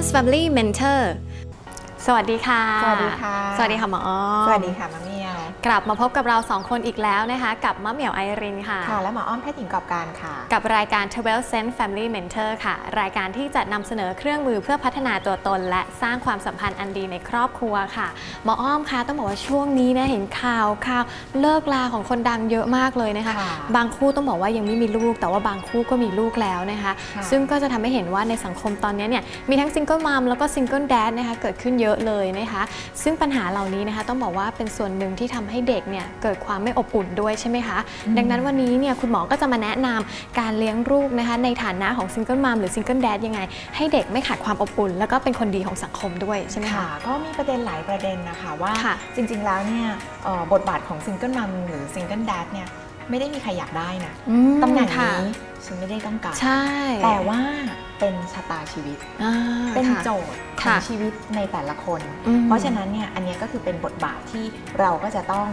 12 Sense Family Mentor สวัสดีค่ะ สวัสดีค่ะ สวัสดีค่ะหมออ้อมสวัสดีค่ะมะเมียว กลับมาพบกับเราสองคนอีกแล้วนะคะกับมะเหมี่ยวไอรินค่ะ ค่ะ และหมออ้อมแพทย์หญิงกอบการค่ะ กับรายการ12 Sense Family Mentor ค่ะ รายการที่จะนำเสนอเครื่องมือเพื่อพัฒนาตัวตน และสร้างความสัมพันธ์อันดีในครอบครัวค่ะหมออ้อมคะต้องบอกว่าช่วงนี้นะเห็นข่าวข่าวเลิกลาของคนดังเยอะมากเลยนะคะ ค่ะ บางคู่ต้องบอกว่ายังไม่มีลูก แต่ว่าบางคู่ก็มีลูกแล้วนะคะค่ะซึ่งก็จะทำให้เห็นว่าในสังคมตอนนี้เนี่ยมีทั้งซิงเกิลมัมแล้วก็ซิงเกิลแดดนะคะเกิดขึ้นเยอะเลยนะคะ ซึ่งปัญหาเหล่านี้นะคะต้องบอกว่าเป็นส่วนหนึ่งที่ทำให้เด็กเนี่ยเกิดความไม่อบอุ่นด้วยใช่ไหมคะ ดังนั้นวันนี้เนี่ยคุณหมอก็จะมาแนะนำการเลี้ยงลูกนะคะในฐานะของซิงเกิลมัมหรือซิงเกิลแดดยังไง ให้เด็กไม่ขาดความอบอุ่น แล้วก็เป็นคนดีของสังคมด้วยใช่ไหมคะค่ะก็มีประเด็นหลายประเด็นนะคะว่าค่ะจริง ๆ แล้วเนี่ยเอ่อบทบาทของซิงเกิลมัมหรือซิงเกิลแดดเนี่ยไม่ได้มีใครอยากได้นะอืมตำแหน่งค่ะนี้ฉันไม่ได้ต้องการใช่แต่ว่า เป็นชะตาชีวิต อ่าเป็นค่ะ โจทย์ของค่ะชีวิตในแต่ละคน อืมเพราะฉะนั้นเนี่ยอันเนี้ยก็คือเป็นบทบาทที่เราก็จะต้อง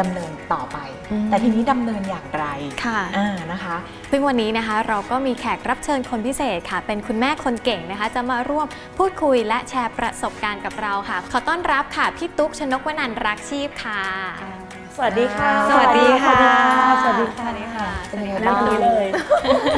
ดำเนินต่อไป อืม แต่ทีนี้ดำเนินอย่างไรค่ะ อ่านะคะ ซึ่งวันนี้นะคะเราก็มีแขกรับเชิญคนพิเศษค่ะ เป็นคุณแม่คนเก่งนะคะ จะมาร่วมพูดคุยและแชร์ประสบการณ์กับเราค่ะ ขอต้อนรับค่ะพี่ตุ๊กชนกวนันท์รักชีพค่ะ สวัสดีค่ะ สวัสดีค่ะ สวัสดีค่ะ สวัสดีค่ะ เป็นยังไงนั่บ้างงตรงนี้เลย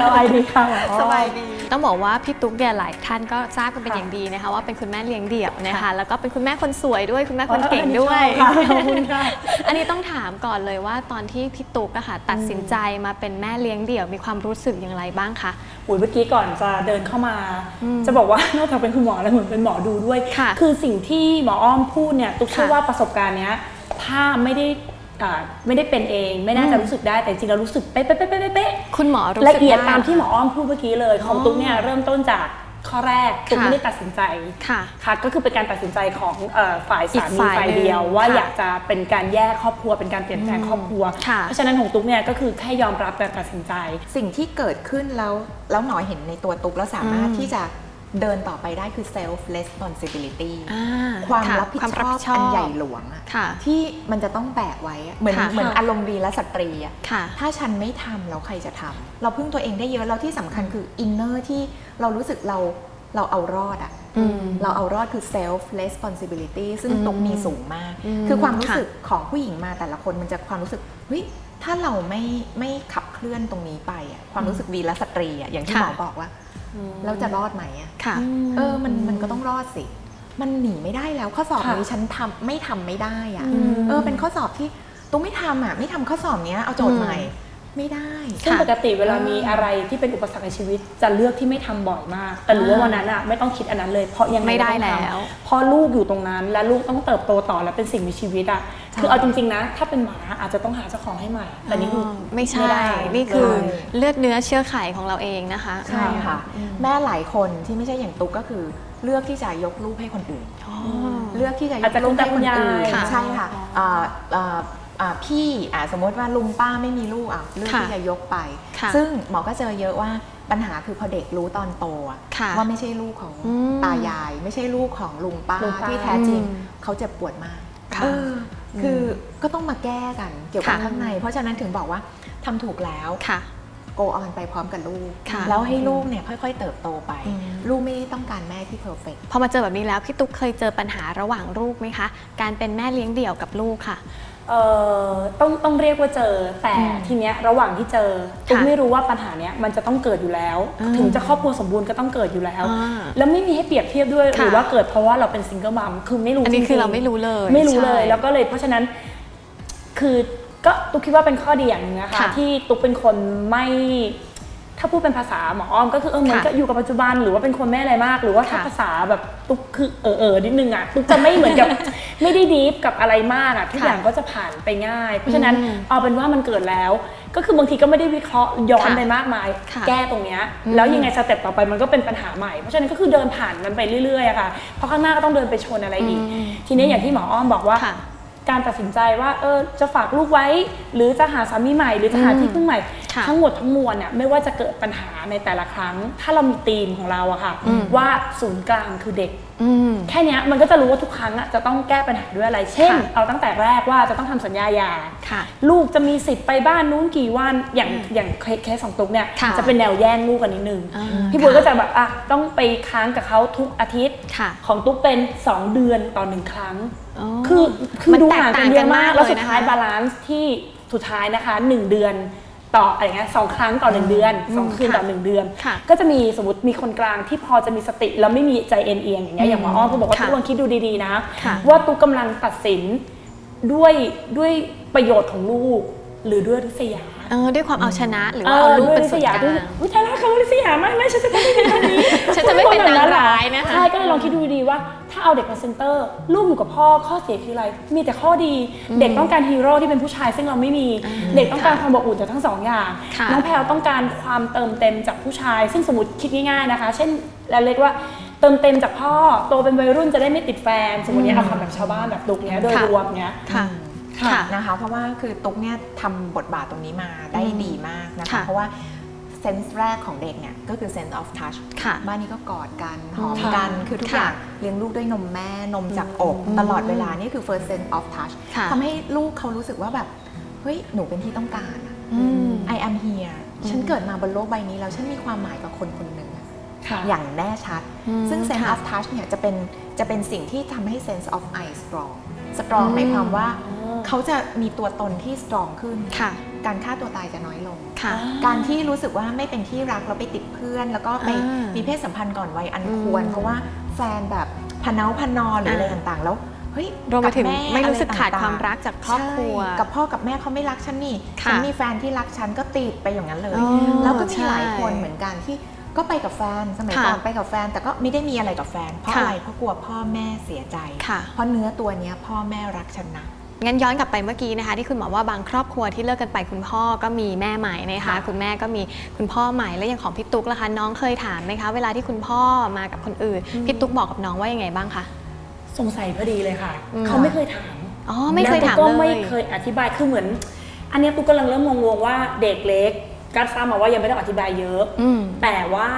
สบายดีค่ะหมอสบายดี ต้องบอกว่าพี่ตุ๊กเนี่ยหลายท่านก็ทราบกันเป็นอย่างดีนะคะว่าเป็นคุณแม่เลี้ยงเดี่ยวนะคะค่ะแล้วก็เป็นคุณแม่คนสวยด้วยคุณแม่คนเก่งด้วยค่ะขอบคุณค่ะอันนี้ต้องถามก่อนเลยว่าตอนที่พี่ตุ๊กอะค่ะตัดสินใจมาเป็นแม่เลี้ยงเดี่ยวมีความรู้สึกอย่างไรบ้างคะอุยเมื่อกี้ก่อนจะเดินเข้ามาอืมจะบอกว่านอกจากเป็นคุณหมอแล้วเหมือนเป็นหมอดูด้วยค่ะอสิ่งที่หมออ้อมพูดเนี่ยตุ๊กเชื่อค่ะว่าประสบการณ์เนี้ยถ้าไม่ได้ อ่าไม่ได้เป็นเอง ไม่น่าอืจะมรู้สึกได้แต่จริงๆเรารู้สึกเป๊ะเป๊ะเป๊ะเป๊ะเป๊ะคุณหมอรู้ละสึกเอียดไตามที่หมออ้อมพูดเมื่อกี้เลยของอ๋อตุ๊กเนี่ยเริ่มต้นจากข้อแรกตุ๊กค่ะไม่ได้ตัดสินใจค่ะค่ะ ก็คือเป็นการตัดสินใจของเออฝ่ายอีสากมีฝ่ายฝ่ายเดียว หนึ่งว่าค่ะอยากจะเป็นการแยกครอบครัวเป็นการเปลี่ยนแปลงครอบครัว ค่ะ เพราะฉะนั้นของตุ๊กเนี่ยก็คือแค่ยอมรับการตัดสินใจ สิ่งที่เกิดขึ้นแล้วแล้วหมอเห็นในตัวตุ๊กแล้วสามารถอืมที่จะ เดินต่อไปได้คือ self responsibility อ่าความะรับผิดความชรับอบผิดชออับนใหญ่หลวงอะค่ะที่มันจะต้องแบกไว้อะเหมือนค่ะเหมือนค่ะอารมณ์วีและสตรีอะค่ะถ้าฉันไม่ทำแล้วใครจะทำเราพึ่งตัวเองได้เยอะแล้วที่สำคัญคืออินเนอร์ที่เรารู้สึกเราเราเอารอดอะอืมเราเอารอดคือ self responsibility ซึ่งอืมตุ๊กมีสูงมากอืมคือความรู้ค่ะสึกของผู้หญิงมาแต่ละคนมันจะความรู้สึกเฮ้ยถ้าเราไม่ไม่ขับเคลื่อนตรงนี้ไปอะความรู้สึกวีและสตรีอะอย่างที่หมอบอกว่า เราจะรอดไหมอะค่ะเออมันมันก็ต้องรอดสิ มันหนีไม่ได้แล้วข้อสอบค่ะนี้ฉันทำไม่ทำไม่ได้อะอืมเออเป็นข้อสอบที่ตุ้มไม่ทำอะไม่ทำข้อสอบเนี้ยเอาโจทย์ใหม่ ไม่ได้ซึ่งค่ะปกติเวลาอ่ามีมีอะไรที่เป็นอุปสรรคในชีวิต จะเลือกที่ไม่ทำบ่อยมาก แต่รู้ว่าวันนั้นอะไม่ต้องคิดอันนั้นเลย เพราะยังงไม่ได้ก็ต้องทำแล้วเพราะลูกอยู่ตรงนั้น และลูกต้องเติบโตต่อและเป็นสิ่งมีชีวิตอะคือเอาจริงๆนะ ถ้าเป็นหมาอาจจะต้องหาเจ้าของให้ใหม่แต่นี่คือไม่ใช่ไม่ได้นี่คือเลยเลือดเนื้อเชื้อไขของเราเองนะคะใช่ค่ะ แม่หลายคนที่ไม่ใช่อย่างตุ๊กก็คือเลือกที่จะยกลูกให้คนอื่นอ๋อเลือกที่จะยอาจกจะลูกให้คนคุณตาคุณอื่นยายค่ะใช่ค่ะ อ่าอ่าอ่าพี่อ่าสมมติว่าลุงป้าไม่มีลูกอะเลือกค่ะที่จะยกไป ค่ะซึ่งหมอก็เจอเยอะว่าปัญหาคือพอเด็กรู้ตอนโตอะค่ะว่าไม่ใช่ลูกของอืมตายาย ไม่ใช่ลูกของลุงป้าลุงป้าที่แท้จริงอืมเขาเจ็บปวดมากค่ะเอออคือก็ต้องมาแก้กันเกี่ยวกับค่ะ ข้างใน เพราะฉะนั้นถึงบอกว่าทำถูกแล้ว ค่ะ โกออนไปพร้อมกับลูก ค่ะแล้วให้ลูกเนี่ยค่อยๆเติบโตไป อืม ลูกไม่ได้ต้องการแม่ที่เพอร์เฟกพอมาเจอแบบนี้แล้วพี่ตุ๊กเคยเจอปัญหาระหว่างลูกไหมคะ การเป็นแม่เลี้ยงเดี่ยวกับลูกค่ะ เอ่อต้องต้องเรียกว่าเจอ แต่อืมทีเนี้ยระหว่างที่เจอตุ๊กค่ะไม่รู้ว่าปัญหาเนี้ยมันจะต้องเกิดอยู่แล้วอืมถึงจะครอบครัวสมบูรณ์ก็ต้องเกิดอยู่แล้วอ่าแล้วไม่มีให้เปรียบเทียบด้วยค่ะหรือว่าเกิดเพราะว่าเราเป็นซิงเกิลมัมคือไม่รู้อันนี้จงๆคือเราไม่รู้เลย ไม่รู้เลยใช่แล้วก็เลยเพราะฉะนั้นคือก็ตุ๊กคิดว่าเป็นข้อดีอย่างหนึงนะคะค่ะที่ตุ๊กเป็นคนไม่ ถ้าพูดเป็นภาษาหมออ้อมก็คือเออเหมือนค่ะก็อยู่กับปัจจุบันหรือว่าเป็นคนไม่อะไรมาก หรือว่าถ้าค่ะภาษาแบบตุ๊กคือเออเออนิดนึงอะตุ๊กจะไม่เหมือนกับไม่ได้ดีฟกับอะไรมากอะทุกค่ะอย่างก็จะผ่านไปง่าย เพราะฉะนั้นอืมเอาเป็นว่ามันเกิดแล้ว ก็คือบางทีก็ไม่ได้วิเคราะห์ย้อนค่ะไปมากมายค่ะแก้ตรงเนี้ยอืมแล้วยังไงสเต็ปต่อไปมันก็เป็นปัญหาใหม่เพราะฉะนั้นก็คือเดินผ่านมันไปเรื่อยๆอะค่ะเพราะข้างหน้าก็ต้องเดินไปชนอะไรอีกอืมทีนี้อย่างที่หมออ้อมบอกว่าค่ะการตัดสินใจว่าเออจะฝากลูกไว้ หรือจะหาสามีใหม่ หรือจะหาอืมที่พึ่งใหม่ค่ะ ทั้งหมดทั้งมวลเนี่ยไม่ว่าจะเกิดปัญหาในแต่ละครั้ง ถ้าเรามีธีมของเราอะค่ะอืมว่าศูนย์กลางคือเด็กอืมแค่เนี้ยมันก็จะรู้ว่าทุกครั้งอะจะต้องแก้ปัญหาด้วยอะไร เช่นค่ะเอาตั้งแต่แรกว่าจะต้องทำสัญญาหย่าค่ะลูกจะมีสิทธิ์ไปบ้านนู้นกี่วันอย่างอย่างเคสเคสของตุ๊กเนี่ยค่ะจะเป็นแนวแย่งลูกกันนิดนึงอ่าพี่บัวค่ะก็จะแบบอะต้องไปค้างกับเขาทุกอาทิตย์ค่ะของตุ๊กเป็น 2 เดือนต่อหนึ่งครั้งอ๋อคือคือมันดูแตกห่างกัต่านงเยกันอะมามากกเลยแล้วสุดท้ายนะคะบาลานซ์ที่สุดท้ายนะคะ 1 เดือน ต่ออะไรเงี้ยสองครั้งต่อหนึ่งเดือนสองอืมคืนค่ะต่อหนึ่งเดือนค่ะก็จะมีสมมติมีคนกลางที่พอจะมีสติแล้วไม่มีใจเอ็นเอียงอย่างเงี้ยอย่างหมออ้อมก็บอกว่าค่ะทุกคนคิดดูดีๆนะค่ะว่าตุ๊กกำลังตัดสินด้วยด้วยประโยชน์ของลูกหรือด้วยริษยาเออด้วยความเอาชนะหรือว่าเอาลูกเป็นส่วนกลางด้วยวิทยาคำว่าริษยามากนะฉันจะไม่เป็นแบบนี้ฉันจะไม่เป็นนางร้ายนะคะใช่ก็เลยลองคิดดูดีๆว่า ถ้าเอาเด็กมาเซนเตอร์ลูกอยู่กับพ่อข้อเสียคืออะไร มีแต่ข้อดี เด็กต้องการฮีโร่ที่เป็นผู้ชายซึ่งเราไม่มี เด็กต้องการความอบอุ่นจากทั้งสองอย่างค่ะน้องแพลวต้องการความเติมเต็มจากผู้ชาย ซึ่งสมมติคิดง่ายๆนะคะ เช่นแล้วเรียกว่าเติมเต็มจากพ่อโตเป็นวัยรุ่นจะได้ไม่ติดแฟน สมมติเนี้ยเอาคำแบบชาวบ้านแบบดุกเนี้ยโดยค่ะรวมเนี้ยค่ะค่ะค่ะนะคะเพราะว่าคือตุ๊กเนี่ยทำบทบาทตรงนี้มาได้ดีมากนะคะค่ะเพราะว่าเซนส์แรกของเด็กเนี่ยก็คือ sense of touch ค่ะบ้านนี้ก็กอดกันหอมค่ะกัน คือทุกค่ะอย่างเลี้ยงลูกด้วยนมแม่นมจากอกอืมตลอดเวลานี่คือ first sense of touch ค่ะทำให้ลูกเขารู้สึกว่าแบบ เฮ้ย หนูเป็นที่ต้องการอะอืม I am here ฉันเกิดมาบนโลกใบนี้แล้วฉันมีความหมายกับคนคนหนึ่งอะค่ะอย่างแน่ชัดอืมซึ่ง sense ค่ะ of touch เนี่ยจะเป็นจะเป็นสิ่งที่ทำให้ sense of I strong strong อืมหมายความว่าอ๋อเขาจะมีตัวตนที่ strong ขึ้นค่ะการฆ่าตัวตายจะน้อยลง ค่ะ การที่รู้สึกว่าไม่เป็นที่รักแล้วไปติดเพื่อน แล้วก็ไปอ่ามีมีเพศสัมพันธ์ก่อนวัยอันควรอืมเพราะว่าแฟนแบบพะเนาพะนอหรืออะไรอ่าต่างๆ แล้วเฮ้ยรวมไปถึงกับแไม่รู้สึกอะขาดต่งๆความรักจากครอบครัวใช่กับพ่อกับแม่เขาไม่รักฉันนี่ค่ะฉันมีแฟนที่รักฉันก็ติดไปอย่างนั้นเลยอ๋อแล้วก็มีใช่หลายคนเหมือนกันที่ก็ไปกับแฟนสมัยค่ะก่อนไปกับแฟน แต่ก็ไม่ได้มีอะไรกับแฟน เพราะค่ะอะไรเพราะกลัวพ่อแม่เสียใจค่ะเพราะเนื้อตัวเนี้ยพ่อแม่รักฉันนะ งั้นย้อนกลับไปเมื่อกี้นะคะ ที่คุณหมอว่าบางครอบครัวที่เลิกกันไปคุณพ่อก็มีแม่ใหม่นะคะค่ะคุณแม่ก็มีคุณพ่อใหม่แล้วอย่างของพี่ตุ๊กล่ะคะ น้องเคยถามไหมคะ เวลาที่คุณพ่อมากับคนอื่นพี่ตุ๊กบอกกับน้องว่ายังไงบ้างคะ สงสัยพอดีเลยค่ะ อืม เขาไม่เคยถามอ๋อไม่เคยถามแล้วตุ๊กก็เลไม่ย เคยอธิบายคือเหมือน อันเนี้ยตุ๊กกำลังเริ่มงงๆว่าเด็กเล็กการทราบมาว่ายังไม่ต้องอธิบายเยอะ อืม แต่ว่า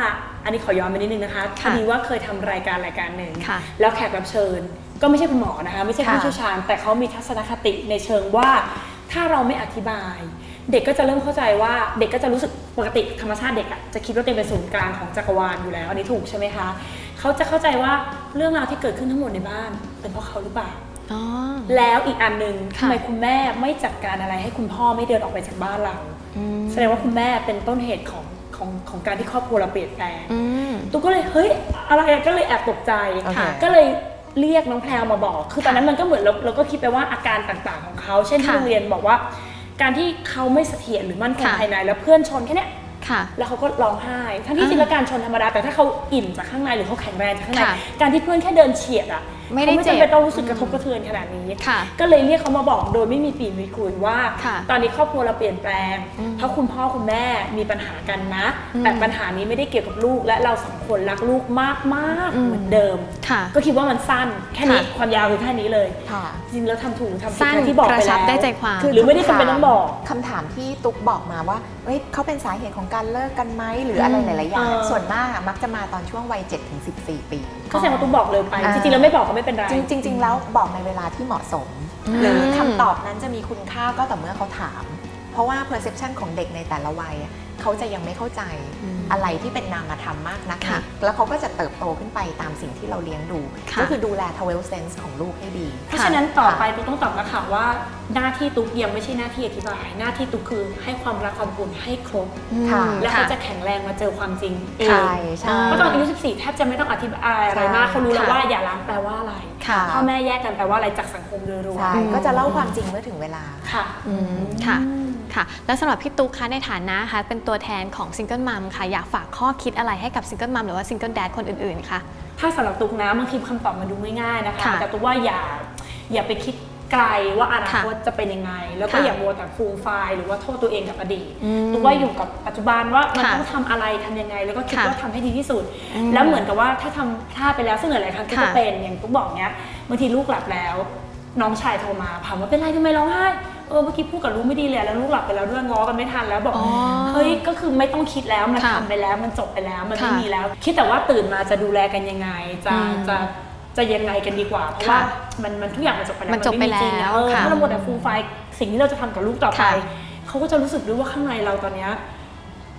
อันนี้ขอย้อนไปนิดนึงนะคะพค่ะอดีว่าเคยทำรายการรายการหนึ่งค่ะแล้วแขกรับเชิญ ก็ไม่ใช่คุณหมอนะคะ ไม่ใช่ผู้ค่ะเชี่ยวชาญ แต่เขามีทัศนคติในเชิงว่า ถ้าเราไม่อธิบาย เด็กก็จะเริ่มเข้าใจว่าเด็กก็จะรู้สึกปกติธรรมชาติเด็กอะจะคิดว่าตัวเองเป็นศูนย์กลางของจักรวาลอยู่แล้ว อันนี้ถูกใช่ไหมคะเขาจะเข้าใจว่าเรื่องราวที่เกิดขึ้นทั้งหมดในบ้าน เป็นเพราะเขาหรือเปล่าอ๋อแล้วอีกอันหนึ่งค่ะทำไมคุณแม่ไม่จัดการอะไรให้คุณพ่อไม่เดินออกไปจากบ้านเราอืมแสดงว่าคุณแม่เป็นต้นเหตุของของของการที่ครอบครัวเราเปลี่ยนแปลงอืมตุ๊กก็เลยเฮ้ยอะไรอะก็เลยแอบตกใจโอเคก็เลย เรียกน้องแพรวมาบอก คือตอนนั้นมันก็เหมือนเราเราก็คิดไปว่าอาการต่างๆของเขา เช่นที่ค่ะโรงเรียนบอกว่า การที่เขาไม่เสถียรหรือมั่นคงค่ะภายในแล้วเพื่อนชนแค่เนี้ยค่ะ แล้วเขาก็ร้องไห้ ทั้งที่อ่าจริงแล้วการชนธรรมดา แต่ถ้าเขาอิ่มจากข้างในหรือเขาแข็งแรงจากข้างในค่ะการที่เพื่อนแค่เดินเฉียดอะไม่ได้เขาไม่เจ็บจำเป็นต้องรู้สึกกระทบกระเทือนขนาดนี้ค่ะก็เลยเรียกเขามาบอกโดยไม่มีปีมีคุยว่าค่ะตอนนี้ครอบครัวเราเปลี่ยนแปลงอืมเพราะคุณพ่อคุณแม่มีปัญหากันนะอืมแต่ปัญหานี้ไม่ได้เกี่ยวกับลูก และเราสองคนรักลูกมากมากๆอืมเหมือนเดิมค่ะก็คิดว่ามันสั้นแค่นี้ค่ะความยาวคือแค่นี้เลยค่ะจริงๆแล้วทำถูกหรือทำผิดสั้นอย่างที่บอกกไประชัแล้บวได้ใจความหรือไม่ได้จำเป็นต้องบอกคำถามที่ตุ๊กบอกมาว่าเอ้ยเขาเป็นสาเหตุของการเลิกกันไหมหรืออะไรหลายๆอย่างเออส่วนมากอะมักจะมาตอนช่วงวัย7ถึง14 ปี ก็แสดงว่าตุ้มบอกเลยไป อ่า จริงๆแล้วไม่บอกก็ไม่เป็นไรจริงๆแล้วบอกในเวลาที่เหมาะสม อืม หรือคำตอบนั้นจะมีคุณค่าก็ต่อเมื่อเขาถาม เพราะว่า perception ของเด็กในแต่ละวัยอะ เขาจะยังไม่เข้าใจอืมอะไรที่เป็นนามธรรมมากนักค่ะแล้วเขาก็จะเติบโตขึ้นไปตามสิ่งที่เราเลี้ยงดูค่ะก็คือดูแล 12 sense ของลูกให้ดี เพราะฉะนั้นต่อไปตุ๊กต้องตอบนักข่าวว่า หน้าที่ตุ๊กยังไม่ใช่หน้าที่อธิบาย หน้าที่ตุ๊กคือให้ความรักความอบอุ่นให้ครบค่ะและเขาจะแข็งแรงมาเจอความจริงเองใช่ใช่เพราะตอนอายุ 14 แทบจะไม่ต้องอธิบายอะไรมากใช่เขารู้แล้วค่ะว่าอย่าล้างแปลว่าอะไรค่ะพ่อแม่แยกกันแปลว่าอะไรจากสังคมโดยรวมใช่ก็จะเล่าความจริงเมื่อถึงเวลาค่ะอืมค่ะ ค่ะ แล้วสำหรับพี่ตุ๊กคะในฐานะคะเป็นตัวแทนของซิงเกิลมัมค่ะ อยากฝากข้อคิดอะไรให้กับซิงเกิลมัมหรือว่าซิงเกิลแดดคนอื่นๆคะถ้าสำหรับตุ๊กนะบางทีคำตอบมันดูง่ายๆนะคะค่ะแต่ตุ๊กว่าอย่าอย่าไปคิดไกลว่าอนาคตค่ะจะเป็นยังไง แล้วก็ค่ะอย่ามัวแต่ฟูมไฟล์หรือว่าโทษตัวเองกับอดีตอืมตุ๊กว่าอยู่กับปัจจุบันว่ามันค่ะต้องทำอะไรทำยังไง แล้วก็คิดค่ะว่าทำให้ดีที่สุดอืมแล้วเหมือนกับว่าถ้าทำพลาดไปแล้วซึ่งหลายๆครั้งตุ๊กก็ค่ะเป็นอย่างตุ๊กบอกเนี้ยบางทีลูกหลับแล้ว น้องชายโทรมาถามว่าเป็นไรทำไมร้องไห้ เออเมื่อกี้พูดกับลูกไม่ดีเลยแล้วลูกหลับไปแล้วด้วยง้อกันไม่ทันแล้วบอกอ๋อเฮ้ยก็คือไม่ต้องคิดแล้วมันค่ะทำไปแล้วมันจบไปแล้วมันไม่ค่ะมีแล้ว คิดแต่ว่าตื่นมาจะดูแลกันยังไงจะอืมจะจะยังไงกันดีกว่าเพราะว่าค่ะมันมันทุกอย่างมันจบไปแล้วมันจบไปม่มีจริงแล้วเออค่ะถ้าเราหมดแต่ฟูลไฟล์สิ่งที่เราจะทำกับลูกต่อไปค่ะเขาก็จะรู้สึกด้วยว่าข้างในเราตอนเนี้ย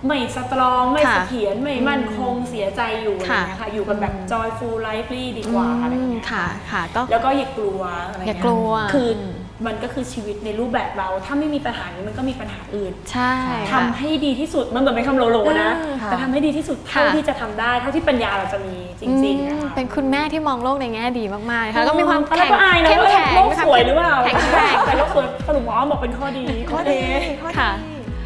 ไม่สตรองไม่ค่ะเสถียรไม่มั่นคงเสียใจอยู่อะไรอย่างเงี้ยค่ะอยู่กันแบบ joyful lively ดีกว่าอะไรอย่างเงี้ยค่ะ ค่ะก็แล้วก็อย่ากลัวอะไรอย่าเงี้กลัวคือ มันก็คือชีวิตในรูปแบบเรา ถ้าไม่มีปัญหานี้มันก็มีปัญหาอื่นใช่ทำให้ดีที่สุดมันเหมือนเป็นคำโลโลนะอืมแต่ทำให้ดีที่สุดเท่าค่ะ ที่จะทำได้ เท่าที่ปัญญาเราจะมีจริงๆอืนะมคะ เป็นคุณแม่ที่มองโลกในแง่ดีมากๆนะคะแล้วก็มีความแล้วแข็งก็อายนะเข้มว่าแข็งโลกสวยหรือเปล่าแข็งแกร่ง แต่โลกสวยสรุปหมอบอกเป็นข้อดีข้อโอดีเคข้อดีค่ะ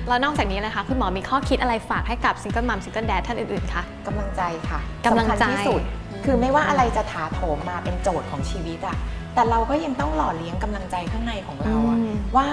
แล้วนอกจากนี้นะคะ คุณหมอมีข้อคิดอะไรฝากให้กับซิงเกิลมัมซิงเกิลแดดท่านอื่นๆคะ กำลังใจค่ะกำลังใจสำคัญที่สุด คือไม่ว่าอะไรจะถาโถมมาเป็นโจทย์ของชีวิตอะ แต่เราก็ยังต้องหล่อเลี้ยงกำลังใจข้างในของเราอะอืมว่า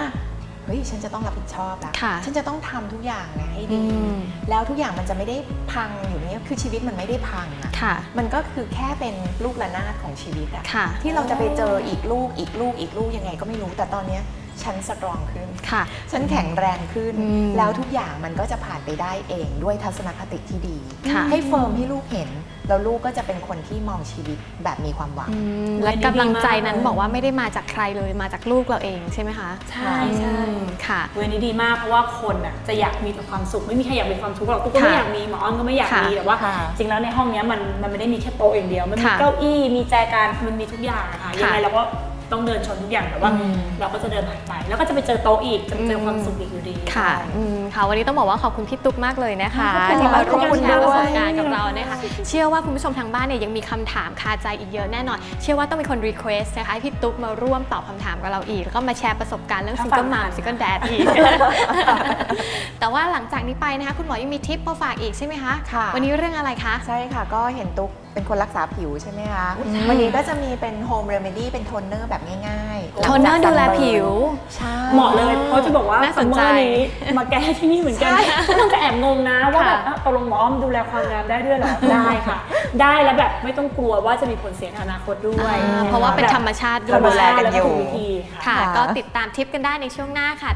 เฮ้ยฉันจะต้องรับผิดชอบแล้วค่ะฉันจะต้องทำทุกอย่างนะให้ดีอืมแล้วทุกอย่างมันจะไม่ได้พังอยู่เนี่ยคือชีวิตมันไม่ได้พังอะค่ะมันก็คือแค่เป็นลูกระนาดของชีวิตอะค่ะที่เราจะไปเจออีกลูกอีกลูกอีกลูกยังไงก็ไม่รู้แต่ตอนเนี้ย ฉันสตรองขึ้น ค่ะ ฉันแข็งแรงขึ้น อืมแล้วทุกอย่างมันก็จะผ่านไปได้เองด้วยทัศนคติที่ดี ค่ะ ให้เฟิร์มให้ลูกเห็น แล้วลูกก็จะเป็นคนที่มองชีวิตแบบมีความหวัง อืมเว้ยและกำลังใจนั้นดีมากบอกว่าไม่ได้มาจากใครเลยมาจากลูกเราเองใช่ไหมคะใช่ใช่ อืมค่ะ เวรนี้ดีมากเพราะว่าคนอะจะอยากมีแต่ความสุขไม่มีใครอยากมีความทุกข์หรอกทุกคนก็ค่ะอยากมีหมออ้อมก็ไม่อยากมีค่ะแต่ว่า ค่ะจริงแล้วในห้องเนี้ยมันมันไม่ได้มีแค่โต๊ะอย่างเดียว มันมีค่ะเก้าอี้มีแจกันมันมีทุกอย่างอะค่ะยังไงเราก็ ต้องเดินชนทุกอย่างแต่ว่า อืม เราก็จะเดินผ่านไป แล้วก็จะไปเจอโต๊ะอีกจะไปเจอความสุขอีกอยู่ดี ค่ะใช่อืมค่ะ วันนี้ต้องบอกว่าขอบคุณพี่ตุ๊กมากเลยนะคะ ขอบคุณที่มาร่วมขอบคุณแชร์ประสบด้วย การณ์กับเรานะคะ เชื่อว่าคุณผู้ชมทางบ้านเนี่ยยังมีคำถามคาใจอีกเยอะแน่นอน เชื่อว่าต้องมีคนรีเควสต์นะคะให้พี่ตุ๊กมาร่วมตอบคำถามกับเราอีก แล้วก็มาแชร์ประสบการณ์เรื่องซิงเกิลมาซิงเกิลแดดอีก แต่ว่าหลังจากนี้ไปนะคะ คุณหมอยังมีทิปมาฝากอีกใช่ไหมคะ ค่ะ วันนี้เรื่องอะไรคะ ใช่ค่ะก็เห็นตุ๊กเป็นคนรักษาผิวใช่ไหมคะใช่วันนี้ก็จะมีเป็นโฮมเรเมดี้เป็นโทนเนอร์แบบง่ายๆโทนเนอร์ดูแลผิว ใช่ เหมาะเลยเพราะจะบอกว่าน่าสนใจซัมเมอร์นี้มาแก้ที่นี่เหมือนกันทุกคนจะแอบงงนะว่าแบบค่ะอะตกลงหมออ้อมดูแลความงามได้ด้วยเหรอ ได้ค่ะ ได้แล้วแบบไม่ต้องกลัวว่าจะมีผลเสียในอนาคตด้วยอ่าเพราะว่าเป็นธรรมชาติด้วธรยรมดูแลชาติกันแล้วอยู่ก็ถูกวิธีค่ะค่ะค่ะ ก็ติดตามทิปกันได้ในช่วงหน้าค่ะ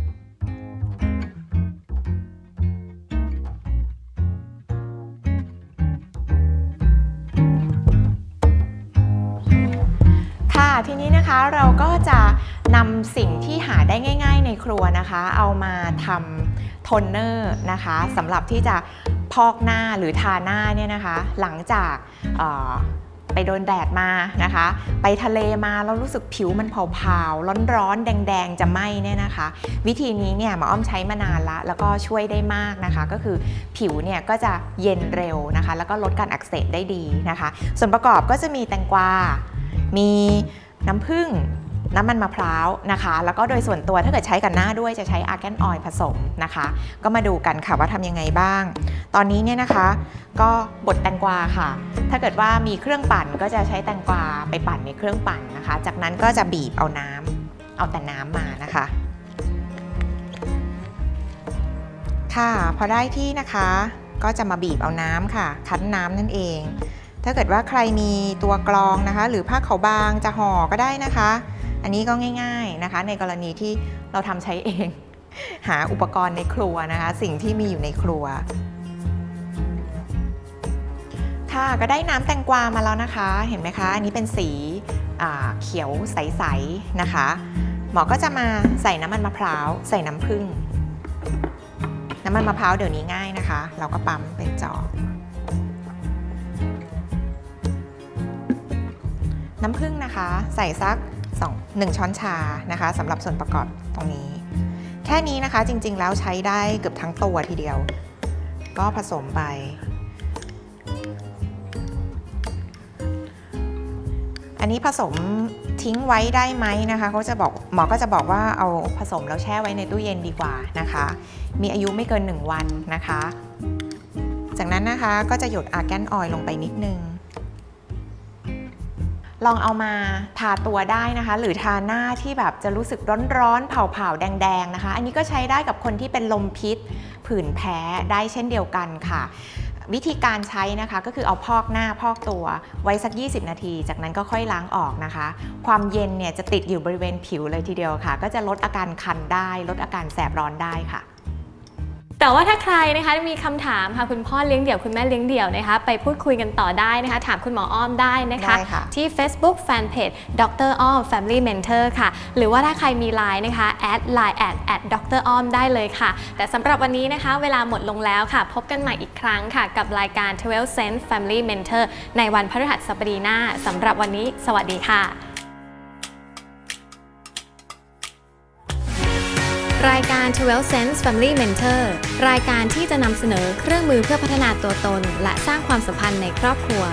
ทีนี้นะคะเราก็จะนำสิ่งที่หาได้ง่าย ๆ ในครัวนะคะ เอามาทำโทนเนอร์นะคะสำหรับที่จะพอกหน้าหรือทาหน้าเนี่ยนะคะ หลังจากไปโดนแดดมานะคะ ไปทะเลมาแล้วรู้สึกผิวมันเผาๆ ร้อนๆ แดงๆ จะไหม้เนี่ยนะคะ วิธีนี้เนี่ยหมออ้อมใช้มานานละ แล้วก็ช่วยได้มากนะคะ ก็คือผิวเนี่ยก็จะเย็นเร็วนะคะ แล้วก็ลดการอักเสบได้ดีนะคะ ส่วนประกอบก็จะมีแตงกวา มี น้ำผึ้งน้ำมันมะพร้าวนะคะ แล้วก็โดยส่วนตัวถ้าเกิดใช้กับหน้าด้วยจะใช้อาร์แกนออยล์ผสมนะคะ ก็มาดูกันค่ะว่าทำยังไงบ้าง ตอนนี้เนี่ยนะคะ ก็บดแตงกวาค่ะ ถ้าเกิดว่ามีเครื่องปั่นก็จะใช้แตงกวาไปปั่นในเครื่องปั่นนะคะ จากนั้นก็จะบีบเอาน้ำเอาแต่น้ำมานะคะ ค่ะ พอได้ที่นะคะ ก็จะมาบีบเอาน้ำค่ะ คั้นน้ำนั่นเอง ถ้าเกิดว่าใครมีตัวกรองนะคะ หรือผ้าขาวบางจะห่อก็ได้นะคะ อันนี้ก็ง่าย ๆนะคะ ในกรณีที่เราทำใช้เอง หาอุปกรณ์ในครัวนะคะ สิ่งที่มีอยู่ในครัว ค่ะก็ได้น้ำแตงกวามาแล้วนะคะ เห็นไหมคะ อันนี้เป็นสีเขียวใสๆนะคะ หมอก็จะมาใส่น้ำมันมะพร้าวใส่น้ำผึ้งน้ำมันมะพร้าวเดี๋ยวนี้ง่ายนะคะ เราก็ปั๊มเป็นจอก น้ำผึ้งนะคะ ใส่สัก2 1ช้อนชานะคะสำหรับส่วนประกอบตรงนี้ แค่นี้นะคะจริงๆแล้วใช้ได้เกือบทั้งตัวทีเดียว ก็ผสมไป อันนี้ผสมทิ้งไว้ได้ไหมนะคะเขาจะบอกหมอก็จะบอกว่าเอาผสมแล้วแช่ไว้ในตู้เย็นดีกว่านะคะ มีอายุไม่เกิน 1 วันนะคะ จากนั้นนะคะก็จะหยดอาร์แกนออยล์ลงไปนิดนึง ลองเอามาทาตัวได้นะคะ หรือทาหน้าที่แบบจะรู้สึกร้อนๆเผาๆแดงๆนะคะ อันนี้ก็ใช้ได้กับคนที่เป็นลมพิษ ผื่นแพ้ได้เช่นเดียวกันค่ะ วิธีการใช้นะคะก็คือเอาพอกหน้าพอกตัวไว้สัก 20 นาที จากนั้นก็ค่อยล้างออกนะคะ ความเย็นเนี่ยจะติดอยู่บริเวณผิวเลยทีเดียวค่ะ ก็จะลดอาการคันได้ ลดอาการแสบร้อนได้ค่ะ แต่ว่าถ้าใครนะคะมีคำถามค่ะคุณพ่อเลี้ยงเดี่ยวคุณแม่เลี้ยงเดี่ยวนะคะ ไปพูดคุยกันต่อได้นะคะ ถามคุณหมออ้อมได้นะคะได้ค่ะที่ Facebook Fanpage ดรอ้อม Family Mentor ค่ะ หรือว่าถ้าใครมี Line นะคะแอด Line แอดแอดดรอ้อมได้เลยค่ะ แต่สำหรับวันนี้นะคะ เวลาหมดลงแล้วค่ะ พบกันใหม่อีกครั้งค่ะ กับรายการ 12 Sense Family Mentor ในวันพฤหัสบดีหน้าสำหรับวันนี้ สวัสดีค่ะ รายการ 12 Sense Family Mentor รายการที่จะนำเสนอเครื่องมือเพื่อพัฒนาตัวตน และสร้างความสัมพันธ์ในครอบครัว